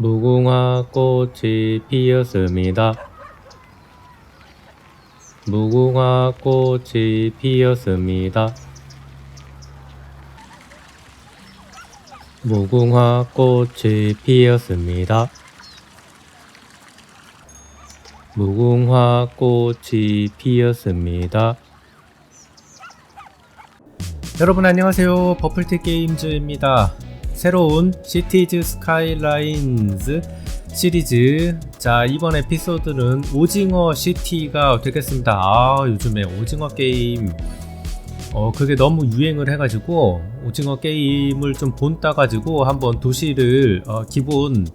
무궁화 꽃이 피었습니다. 무궁화 꽃이 피었습니다. 무궁화 꽃이 피었습니다. 무궁화 꽃이 피었습니다. 여러분 안녕하세요 버플티 게임즈입니다 새로운 시티즈 스카이라인즈 시리즈. 자 이번 에피소드는 오징어 시티가 되겠습니다. 아 요즘에 오징어 게임. 어 그게 너무 유행을 해가지고 오징어 게임을 좀 본 따 가지고 한번 도시를 어, 기본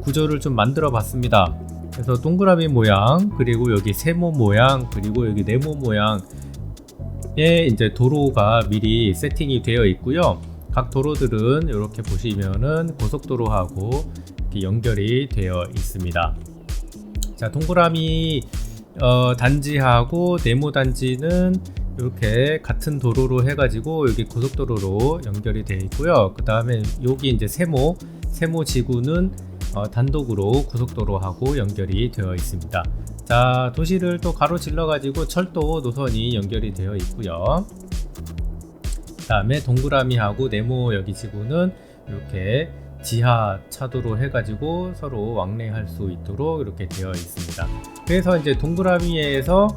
구조를 좀 만들어 봤습니다. 그래서 동그라미 모양 그리고 여기 세모 모양 그리고 여기 네모 모양 에 이제 도로가 미리 세팅이 되어 있고요. 각 도로들은 이렇게 보시면은 고속도로하고 연결이 되어 있습니다. 자, 동그라미 어, 단지하고 네모 단지는 이렇게 같은 도로로 해가지고 여기 고속도로로 연결이 되어 있고요. 그 다음에 여기 이제 세모 세모 지구는 어, 단독으로 고속도로하고 연결이 되어 있습니다. 자, 도시를 또 가로질러 가지고 철도 노선이 연결이 되어 있고요. 그 다음에 동그라미하고 네모 여기 지구는 이렇게 지하 차도로 해가지고 서로 왕래할 수 있도록 이렇게 되어 있습니다. 그래서 이제 동그라미에서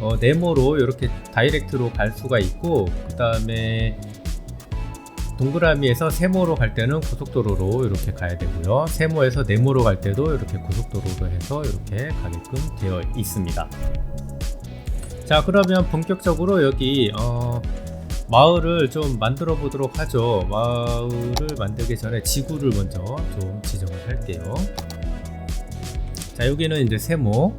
어, 네모로 이렇게 다이렉트로 갈 수가 있고 그 다음에 동그라미에서 세모로 갈 때는 고속도로로 이렇게 가야 되고요. 세모에서 네모로 갈 때도 이렇게 고속도로로 해서 이렇게 가게끔 되어 있습니다. 자, 그러면 본격적으로 여기 어, 마을을 좀 만들어 보도록 하죠. 마을을 만들기 전에 지구를 먼저 좀 지정을 할게요. 자, 여기는 이제 세모.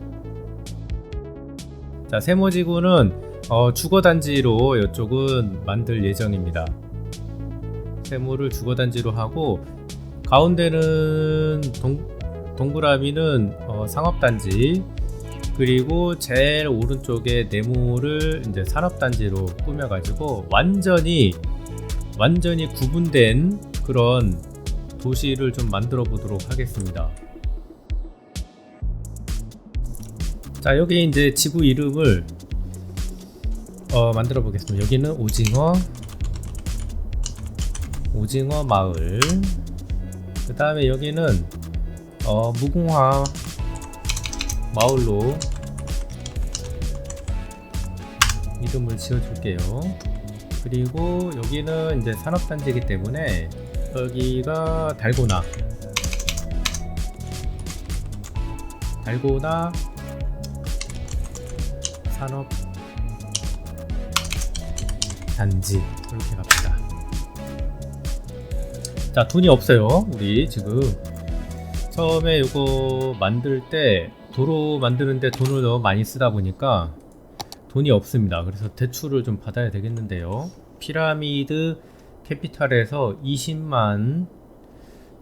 자, 세모 지구는 어, 주거 단지로 이쪽은 만들 예정입니다. 세모를 주거 단지로 하고 가운데는 동, 동그라미는 어, 상업 단지 그리고 제일 오른쪽에 네모를 이제 산업단지로 꾸며가지고 완전히 완전히 구분된 그런 도시를 좀 만들어 보도록 하겠습니다. 자 여기 이제 지구 이름을 어, 만들어 보겠습니다. 여기는 오징어 오징어 마을 그 다음에 여기는 어, 무궁화 마을로 이름을 지어줄게요. 그리고 여기는 이제 산업단지이기 때문에 여기가 달고나. 달고나 산업 단지. 이렇게 갑시다. 자 돈이 없어요 우리 지금. 처음에 이거 만들 때 도로 만드는데 돈을 너무 많이 쓰다 보니까 돈이 없습니다. 그래서 대출을 좀 받아야 되겠는데요. 피라미드 캐피탈에서 20만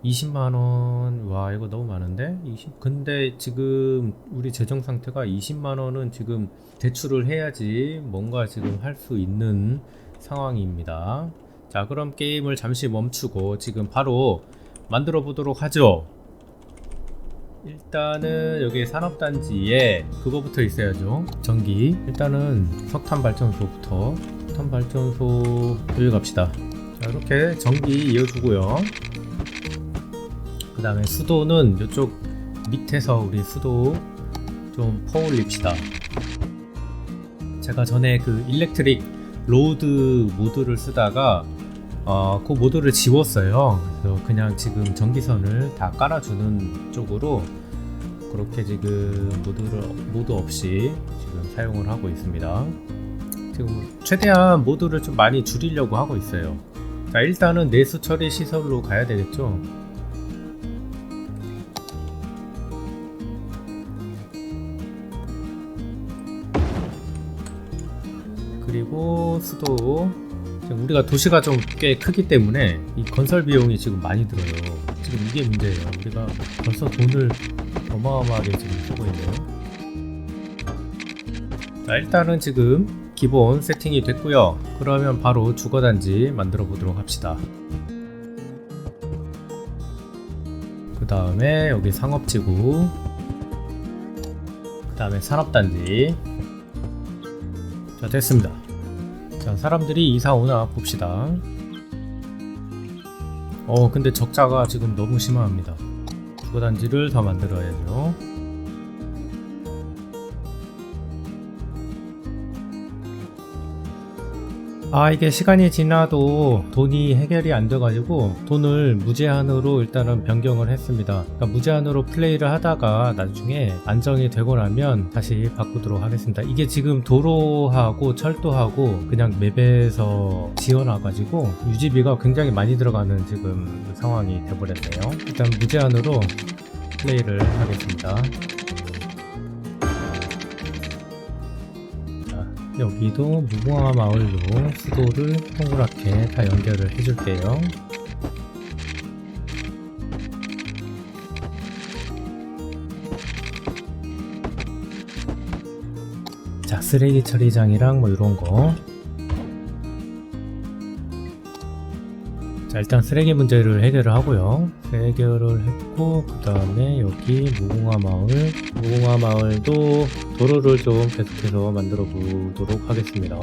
20만원. 와 이거 너무 많은데? 20 근데 지금 우리 재정 상태가 20만원은 지금 대출을 해야지 뭔가 지금 할 수 있는 상황입니다. 자 그럼 게임을 잠시 멈추고 지금 바로 만들어 보도록 하죠 일단은 여기 산업단지에 그거부터 있어야죠. 전기. 일단은 석탄 발전소부터 석탄 발전소 여기 갑시다. 자 이렇게 전기 이어주고요. 그 다음에 수도는 이쪽 밑에서 우리 수도 좀 퍼올립시다. 제가 전에 그 일렉트릭 로드 모드를 쓰다가 어, 그 모드를 지웠어요. 그래서 그냥 지금 전기선을 다 깔아주는 쪽으로 그렇게 지금 모드를 모드 없이 지금 사용을 하고 있습니다. 지금 최대한 모드를 좀 많이 줄이려고 하고 있어요. 자 일단은 내수 처리 시설로 가야 되겠죠. 그리고 수도 우리가 도시가 좀 꽤 크기 때문에 이 건설 비용이 지금 많이 들어요. 지금 이게 문제예요. 우리가 벌써 돈을 어마어마하게 지금 쓰고 있네요. 자, 일단은 지금 기본 세팅이 됐고요. 그러면 바로 주거단지 만들어 보도록 합시다. 그 다음에 여기 상업지구 그 다음에 산업단지 자 됐습니다 자 사람들이 이사 오나 봅시다. 어 근데 적자가 지금 너무 심합니다. 주거단지를 더 만들어야죠 아 이게 시간이 지나도 돈이 해결이 안 돼가지고 돈을 무제한으로 일단은 변경을 했습니다. 그러니까 무제한으로 플레이를 하다가 나중에 안정이 되고 나면 다시 바꾸도록 하겠습니다. 이게 지금 도로하고 철도하고 그냥 맵에서 지어놔가지고 유지비가 굉장히 많이 들어가는 지금 상황이 돼버렸네요. 일단 무제한으로 플레이를 하겠습니다 여기도 무궁화 마을로 수도를 동그랗게 다 연결을 해줄게요. 자, 쓰레기 처리장이랑 뭐 이런 거. 자, 일단 쓰레기 문제를 해결을 하고요. 해결을 했고, 그 다음에 여기 무궁화 마을. 무궁화 마을도 도로를 좀 계속해서 만들어 보도록 하겠습니다.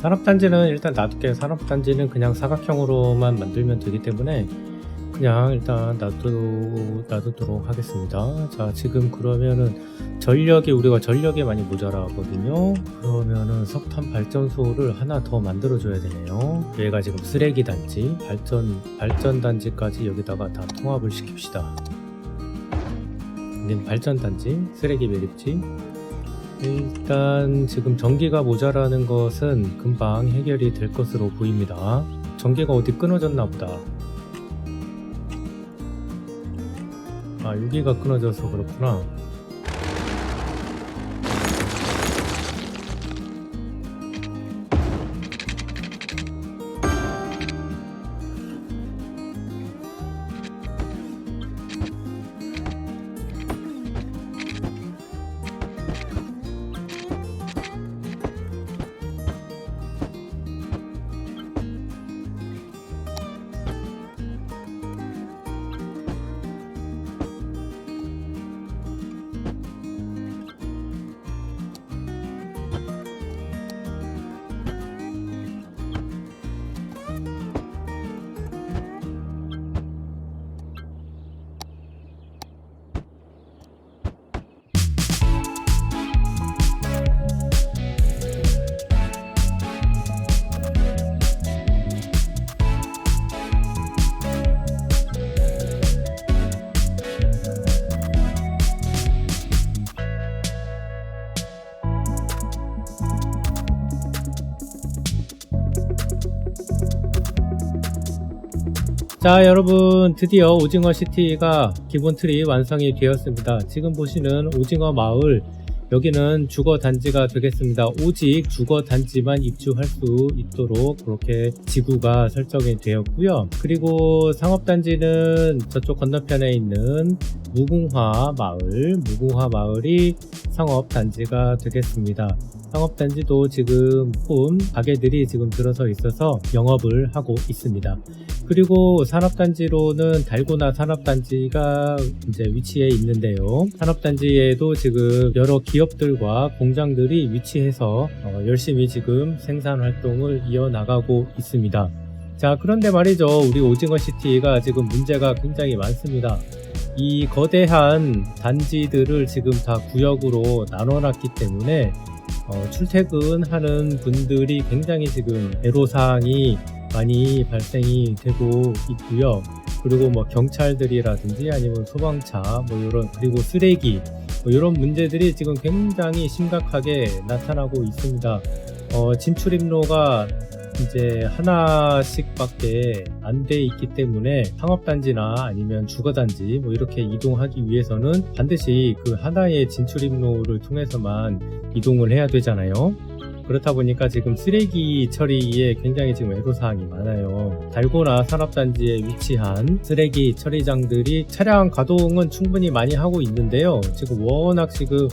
산업단지는 일단 놔둘게요. 산업단지는 그냥 사각형으로만 만들면 되기 때문에 그냥 일단 놔두, 놔두도록 하겠습니다. 자, 지금 그러면은 전력이 우리가 전력이 많이 모자라거든요. 그러면은 석탄 발전소를 하나 더 만들어줘야 되네요. 얘가 지금 쓰레기 단지, 발전, 발전 단지까지 여기다가 다 통합을 시킵시다. 여긴 발전 단지, 쓰레기 매립지, 일단 지금 전기가 모자라는 것은 금방 해결이 될 것으로 보입니다. 전기가 어디 끊어졌나 보다. 아, 여기가 끊어져서 그렇구나. 자 여러분 드디어 오징어 시티가 기본 틀이 완성이 되었습니다. 지금 보시는 오징어 마을 여기는 주거 단지가 되겠습니다. 오직 주거 단지만 입주할 수 있도록 그렇게 지구가 설정이 되었고요. 그리고 상업 단지는 저쪽 건너편에 있는 무궁화 마을 무궁화 마을이 상업 단지가 되겠습니다 상업 단지도 지금 폰 가게들이 지금 들어서 있어서 영업을 하고 있습니다 그리고 산업단지로는 달고나 산업단지가 이제 위치해 있는데요. 산업단지에도 지금 여러 기업들과 공장들이 위치해서 어, 열심히 지금 생산 활동을 이어나가고 있습니다. 자, 그런데 말이죠. 우리 오징어 시티가 지금 문제가 굉장히 많습니다. 이 거대한 단지들을 지금 다 구역으로 나눠놨기 때문에 어, 출퇴근하는 분들이 굉장히 지금 애로사항이 많이 발생이 되고 있고요. 그리고 뭐 경찰들이라든지 아니면 소방차 뭐 이런 그리고 쓰레기 뭐 이런 문제들이 지금 굉장히 심각하게 나타나고 있습니다. 어, 진출입로가 이제 하나씩밖에 안 돼 있기 때문에 상업단지나 아니면 주거단지 뭐 이렇게 이동하기 위해서는 반드시 그 하나의 진출입로를 통해서만 이동을 해야 되잖아요. 그렇다 보니까 지금 쓰레기 처리에 굉장히 지금 애로사항이 많아요. 달고나 산업단지에 위치한 쓰레기 처리장들이 차량 가동은 충분히 많이 하고 있는데요. 지금 워낙 지금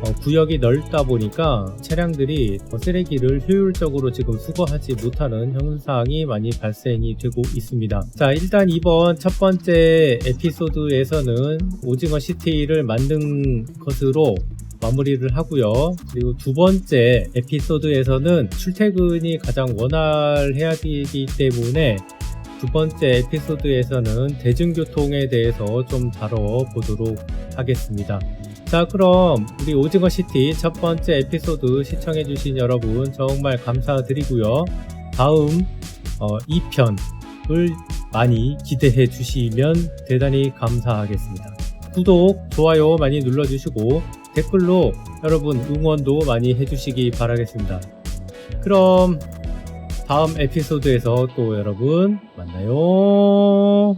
어, 구역이 넓다 보니까 차량들이 어, 쓰레기를 효율적으로 지금 수거하지 못하는 현상이 많이 발생이 되고 있습니다. 자, 일단 이번 첫 번째 에피소드에서는 오징어 시티를 만든 것으로 마무리를 하고요. 그리고 두 번째 에피소드에서는 출퇴근이 가장 원활해야 되기 때문에 두 번째 에피소드에서는 대중교통에 대해서 좀 다뤄보도록 하겠습니다. 자, 그럼 우리 오징어 시티 첫 번째 에피소드 시청해주신 여러분 정말 감사드리고요. 다음 어, 2편을 많이 기대해 주시면 대단히 감사하겠습니다. 구독, 좋아요 많이 눌러주시고 댓글로 여러분 응원도 많이 해주시기 바라겠습니다. 그럼 다음 에피소드에서 또 여러분 만나요.